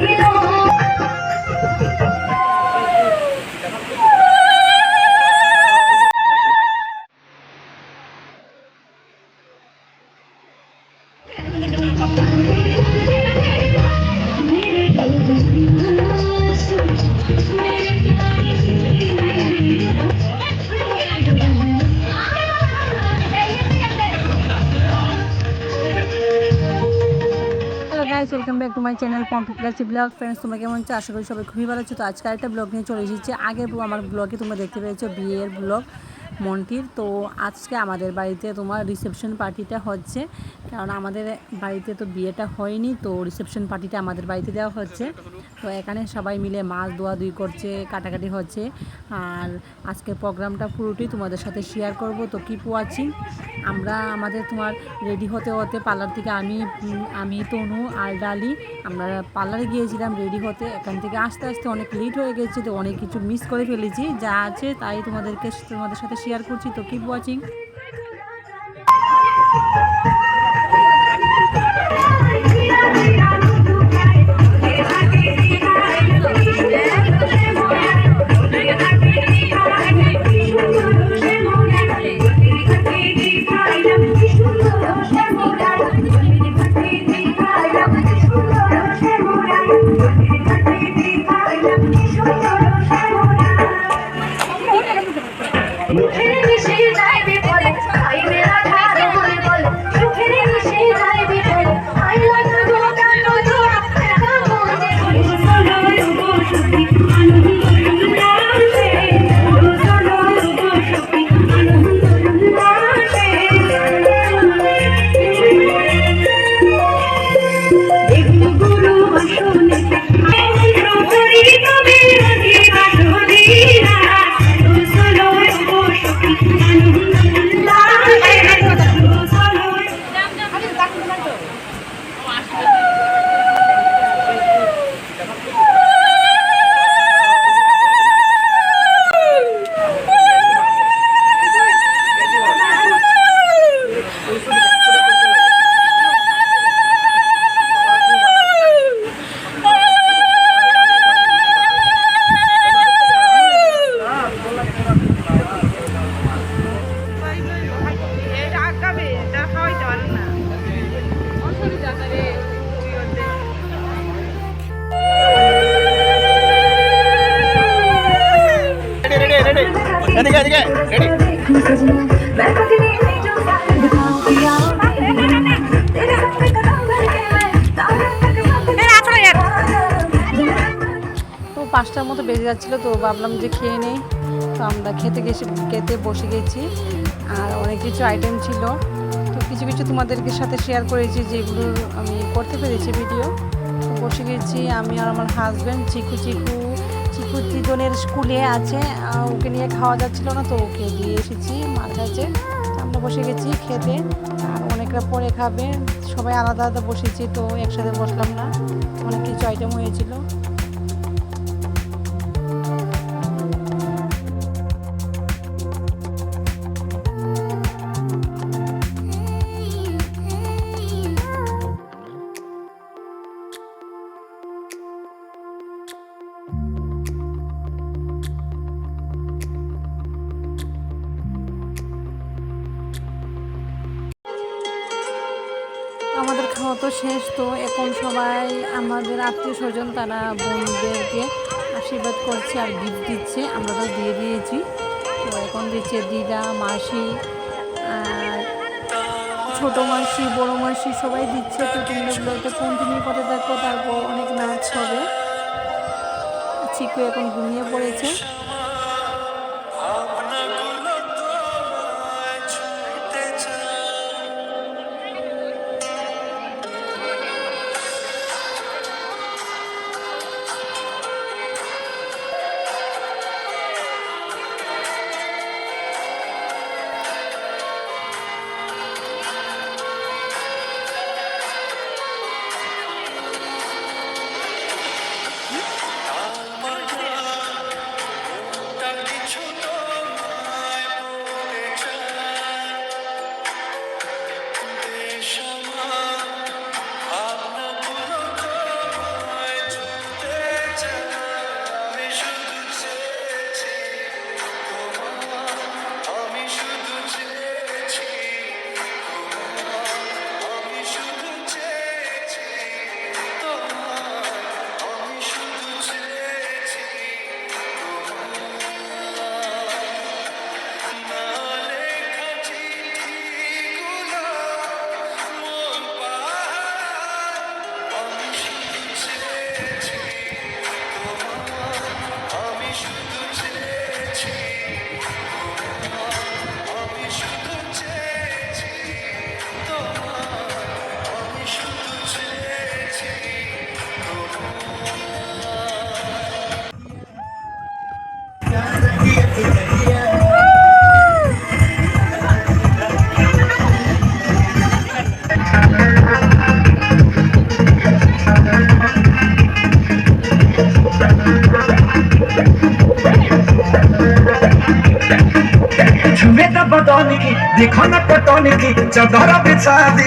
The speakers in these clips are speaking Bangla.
Thank you. Welcome back to my channel Pompi Plassey vlog. Friends তোমরা কেমন আছো? আশা করি সবাই খুবই ভালো আছো। তো আজকে একটা ব্লগ নিয়ে চলে এসেছি। আগের আমার ব্লগে তোমরা দেখতে পেয়েছ বিয়ের ব্লগ। মন্টির। তো আজকে আমাদের বাড়িতে তোমার রিসেপশন পার্টিটা হচ্ছে। কারণ আমাদের বাড়িতে তো বিয়েটা হয়নি, তো রিসেপশন পার্টিটা আমাদের বাড়িতে দেওয়া হচ্ছে। তো এখানে সবাই মিলে মাছ দোয়া দুই করছে, কাটাকাটি হচ্ছে। আর আজকের প্রোগ্রামটা পুরোটাই তোমাদের সাথে শেয়ার করব। তো কি পোয়াচ্ছি? আমরা আমাদের তোমার রেডি হতে হতে পার্লার থেকে আমি আমি, তনু আর ডালি, আমরা পার্লারে গিয়েছিলাম রেডি হতে। এখান থেকে আস্তে আস্তে অনেক লেট হয়ে গেছে, তো অনেক কিছু মিস করে ফেলেছি। যা আছে তাই তোমাদেরকে, তোমাদের সাথে শেয়ার করছি তো কিপ ওয়াচিং পাঁচটার মতো বেজে যাচ্ছিল, তো ভাবলাম যে খেয়ে নেই। তো আমরা খেতে গেছি, খেতে বসে গেছি। আর অনেক কিছু আইটেম ছিল। তো কিছু কিছু তোমাদেরকে সাথে শেয়ার করেছি, যেগুলো আমি করতে পেরেছি ভিডিও তো বসে গেছি আমি আর আমার হাজব্যান্ড চিকু চিকু। চিকু তিদনের স্কুলে আছে ওকে নিয়ে খাওয়া যাচ্ছিল না, তো ওকে দিয়ে এসেছি মার কাছে। আমরা বসে গেছি খেতে। আর পরে খাবে, সবাই আলাদা আলাদা বসেছি, তো একসাথে বসলাম না। অনেক কিছু আইটেম হয়েছিল। শেষ তো এখন সবাই আমাদের আত্মীয় স্বজন তারা বোনদেরকে আশীর্বাদ করছে আর গিফট দিচ্ছে, আমরা তো দিয়ে দিয়েছি। তো এখন দিচ্ছে দিদা, মাসি, আর ছোটো মাসি, বড়ো মাসি সবাই দিচ্ছে। তো তোমরা ব্লগটা কন্টিনিউ করতে দেখো তারপর অনেক নাচ হবে। চিকু এখন ঘুমিয়ে পড়েছে। देखो पटौन पटन की चदरा बिछा दी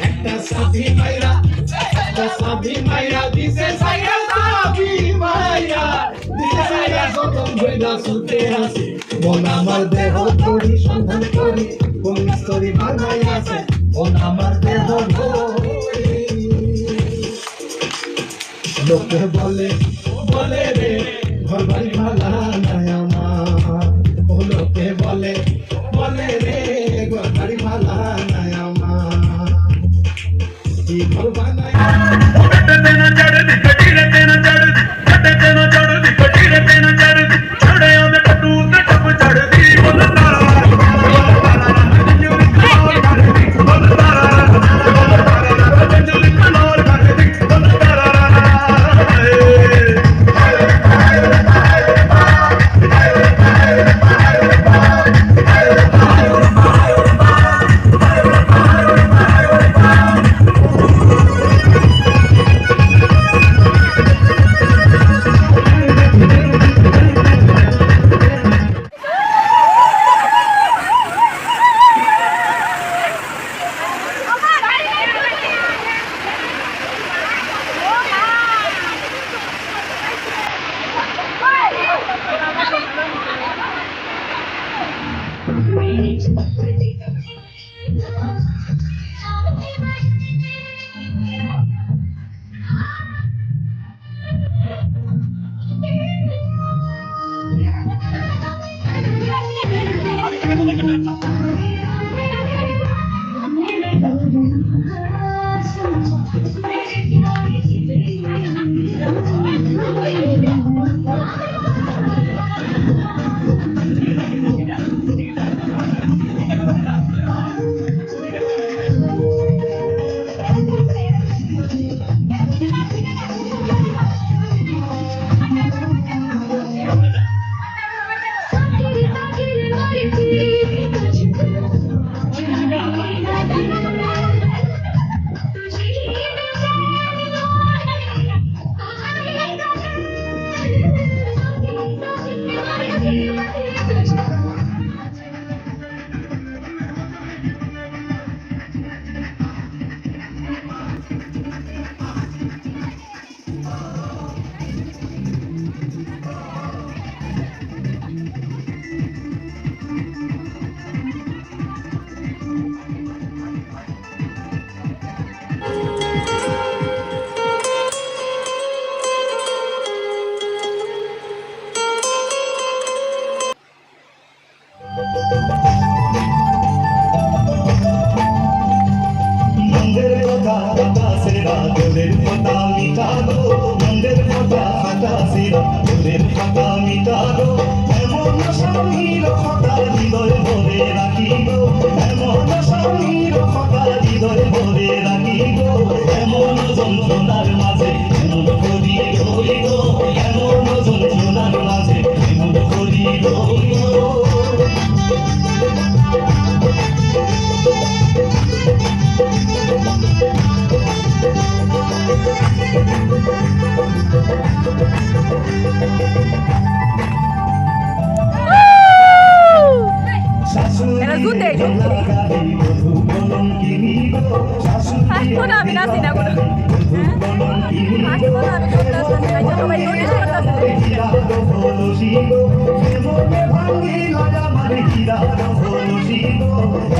একটা একটা দিছে সাইরা সতম হইলা সুতে আছে মন আমার দেহ করি সন্ধান করি, কোন স্তরি বানাই আছে। মন আমার দেহ করি লোকে বলে বলে রে ঘর বাড়ি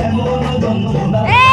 এমন যন্ত্রণা